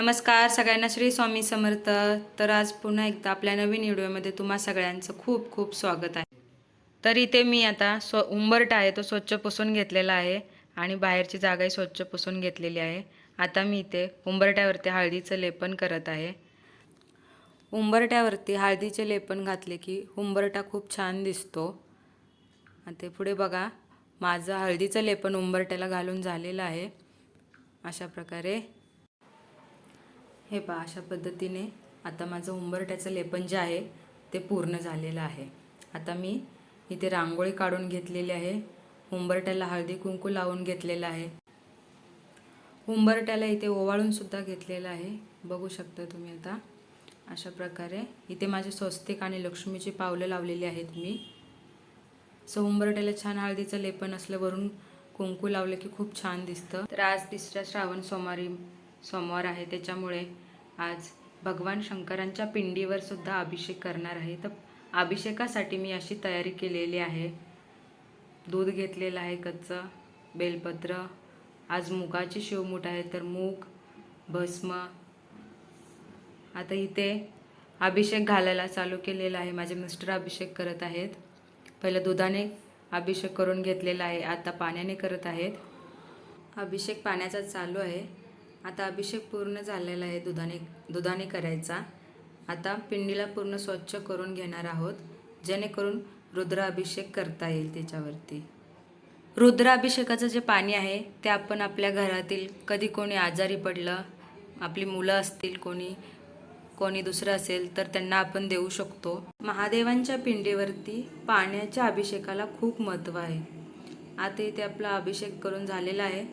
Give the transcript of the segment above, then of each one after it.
नमस्कार सगळ्यांना श्री स्वामी समर्थ. तर आज पुन्हा एकदा आपल्या नवीन व्हिडिओमध्ये तुम्हा सगळ्यांचं खूप खूप स्वागत आहे. तर इथे मी आता स्व उंबरटा आहे तो स्वच्छ पुसून घेतलेला आहे आणि बाहेरची जागाही स्वच्छ पुसून घेतलेली आहे. आता मी इथे उंबरट्यावरती हळदीचं लेपन करत आहे. उंबरट्यावरती हळदीचे लेपन घातले की उंबरटा खूप छान दिसतो. आणि ते पुढे बघा माझं हळदीचं लेपन उंबरट्याला घालून झालेलं आहे. अशा प्रकारे हे पहा अशा पद्धतीने आता माझं उंबरट्याचं लेपन जे आहे ते पूर्ण झालेलं आहे. आता मी इथे रांगोळी काढून घेतलेली आहे. उंबरट्याला हळदी कुंकू लावून घेतलेलं आहे. उंबरट्याला इथे ओवाळूनसुद्धा घेतलेलं आहे. बघू शकता तुम्ही आता. अशा प्रकारे इथे माझे स्वस्तिक आणि लक्ष्मीची पावलं लावलेली आहेत मी. सो उंबरट्याला छान हळदीचं लेपन असलं वरून कुंकू लावलं की खूप छान दिसतं. तर आज तिसऱ्या श्रावण सोमवारी सोमवार आहे. त्याच्यामुळे आज भगवान शंकरांच्या पिंडीवर सुद्धा अभिषेक करणार आहे. तर अभिषेकासाठी मी अशी तयारी केलेली आहे. दूध घेतलेलं आहे कच्चं बेलपत्र आज मुगाची शिवमूठ आहे तर मूग भस्म. आता इथे अभिषेक घालायला चालू केलेला आहे. माझे मिस्टर अभिषेक करत आहेत. पहिलं दुधाने अभिषेक करून घेतलेला आहे. आता पाण्याने करत आहेत. अभिषेक पाण्याचा चालू आहे. आता अभिषेक पूर्ण झालेला आहे दुधाने दुधाने करायचा. आता पिंडीला पूर्ण स्वच्छ करून घेणार आहोत जेणेकरून रुद्राभिषेक करता येईल त्याच्यावरती. रुद्राभिषेकाचं जे पाणी आहे ते आपण आपल्या घरातील कधी कोणी आजारी पडलं आपली मुलं असतील कोणी कोणी दुसरं असेल तर त्यांना आपण देऊ शकतो. महादेवांच्या पिंडीवरती पाण्याच्या अभिषेकाला खूप महत्त्व आहे. आता इथे आपला अभिषेक करून झालेला आहे.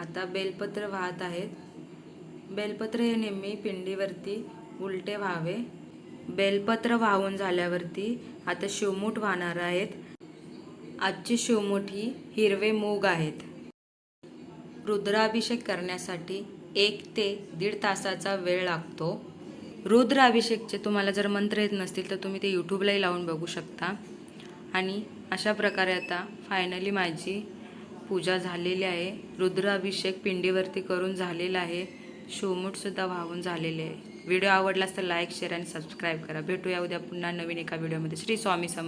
आता बेलपत्र वाहत आहेत. बेलपत्र हे नेहमी पिंडीवरती उलटे व्हावे. बेलपत्र वाहून झाल्यावरती आता शिवमूठ वाहणार आहेत. आजची शिवमूठ ही हिरवे मूग आहेत. रुद्राभिषेक करण्यासाठी एक ते दीड तासाचा वेळ लागतो. रुद्राभिषेकचे तुम्हाला जर मंत्र येत नसतील तर तुम्ही ते यूट्यूबलाही लावून बघू शकता. आणि अशा प्रकारे आता फायनली माझी पूजा झालेली आहे. रुद्राभिषेक पिंडीवरती करून झालेला आहे. शोमूटसुद्धा वाहून झालेले आहे. व्हिडिओ आवडलास तर लाईक शेअर आणि सबस्क्राईब करा. भेटूया उद्या पुन्हा नवीन एका व्हिडिओमध्ये श्री स्वामी सम